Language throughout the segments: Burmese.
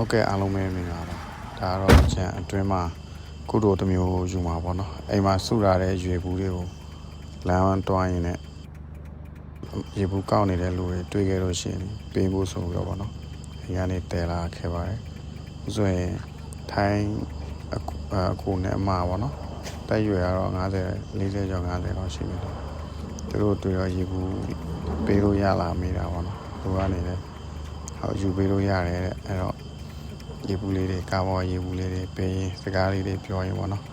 ဟုတ်ကဲ့အားလုံးပဲမင်္ဂလာပါဒါကတော့ကျန်အတွင်းမှာကုသိုလ်တစ်မျိုးယူမှာပေါ့နော်အိမ်မှာစုရတဲ့ရွေဘူးတွေကိုလမ်းတွိုင်းရင်လည်းရေဘူးကောက်နေတဲ့လူတွေတွေ့ခဲ့လို့ရှိရင်ပေးဖို့ဆိုပြီးတော့ပေါ့နော်အိမ်ကနေတဲလာခဲ့ပါတယ်ဥဆိုရင်ထိုင်းအကူအကူနဲ့အမပေါ့နော်တက်ရွယ်ကတော့90 40ကျော်50လောက်ရှိနေတယ်သူတို့တွေ့တော့ရေဘူးပေးလို့ရလာမိတာပေါ့နော်သူကနေလည်းဟောယူပေးလို့ရတယ်တဲ့အဲ့တော့ ရေဘူးလေးတွေကာဘောရေဘူးလေးတွေပေးရင်စကားလေးတွေပြောရင်ပေါ့နော်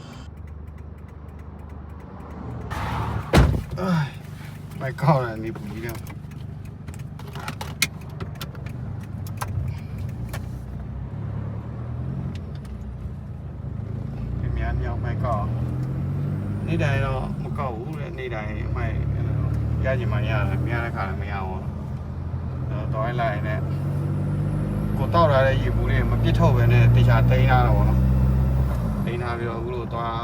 မိုက်ကောက်ရနေဘူးကြီးတော့ဒီများမြောက်မိုက်ကောက်နေ့တိုင်းတော့မကောက်ဘူးတဲ့နေ့တိုင်းအမိုက်ရကြမှာရတယ်မရတဲ့ခါလည်းမရဘူးတော့တော့လိုက်နေ ကိုတောက်ရတဲ့ရေဘူးတွေမပြစ်ထုတ်ပဲနဲ့တေချာတိန်းထားတော့ဗောနော်တိန်းထားပြီးတော့အခုလိုသွား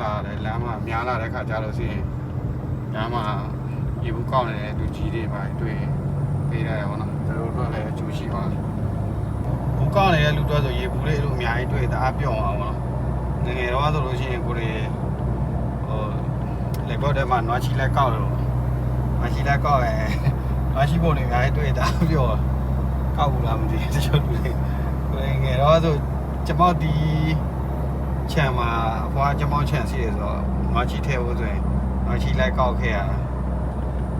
လာတယ်လမ်းမှာများလာတဲ့ခါကျတော့စီရင်လမ်းမှာရေဘူးကောက်နေတဲ့လူကြီးတွေပါတွေ့ပေးရတယ်ဗောနော်သူတို့တော့လည်းအကျိုးရှိပါဘူးကောက်နေတဲ့လူတော့ဆိုရေဘူးတွေလို့အများကြီးတွေ့တအားပြော့အောင်ဗောနော်ငယ်ငယ်တော့ဆိုလို့ရှိရင်ကိုတွေဟိုလေကောက်တဲ့မှာနွားချီလက်ကောက်လို့နွားချီလက်ကောက်ရဲနွားချီပုံတွေအများကြီးတွေ့တအားပြော့ ကောက်ဘူးလားမသိဘူးတချို့လူတွေကိုယ်ငယ်တော့ဆိုကျမောက်ဒီခြံမှာအဖွားကျမောက်ခြံရှိတယ်ဆိုတော့မချီထဲဖို့ဆိုရင်မချီလိုက်ကောက်ခဲ့ရတာ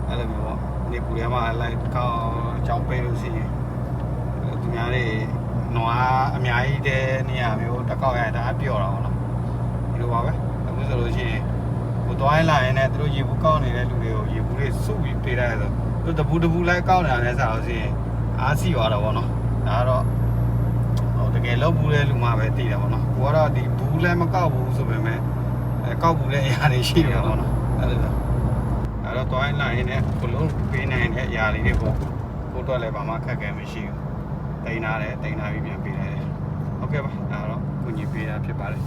အဲ့လိုမျိုးပေါ့နေပူထဲမှာလိုက်ကောက်ကြောင်းပေးလို့ရှိရင်သူများတွေနွားအများကြီးတဲ့နေရာမျိုးတက်ကောက်ရတာအပြော့တာပေါ့နော်ဒီလိုပါပဲအခုဆိုလို့ရှိရင်ကိုသွားရင်လာရင်လည်းသူတို့ရေဘူးကောက်နေတဲ့လူတွေကိုရေဘူးတွေစုပြီးပေးလိုက်ရဆိုသူတပူတပူလိုက်ကောက်နေတာလည်းစားလို့ရှိရင် အားစီသွားတော့ဗောနော်ဒါကတော့ဟိုတကယ်လောက်ဘူးတဲ့လူမှပဲသိတယ်ဗောနော်ကိုကတော့ဒီဘူးလည်းမကောက်ဘူးဆိုပေမဲ့အဲကောက်ဘူးတဲ့အရာတွေရှိတယ်ဗောနော်အဲ့လိုဆိုအဲ့တော့တွိုင်းလိုက်ရင်လည်းဘလုံးပေးနိုင်တဲ့အရာလေးတွေပေါ့ကိုတော့လည်းဘာမှခက်ခဲမရှိဘူးတိန်ထားတယ်တိန်ထားပြီးပြန်ပေးတယ်ဟုတ်ကဲ့ပါဒါတော့ကိုကြီးပေးတာဖြစ်ပါတယ်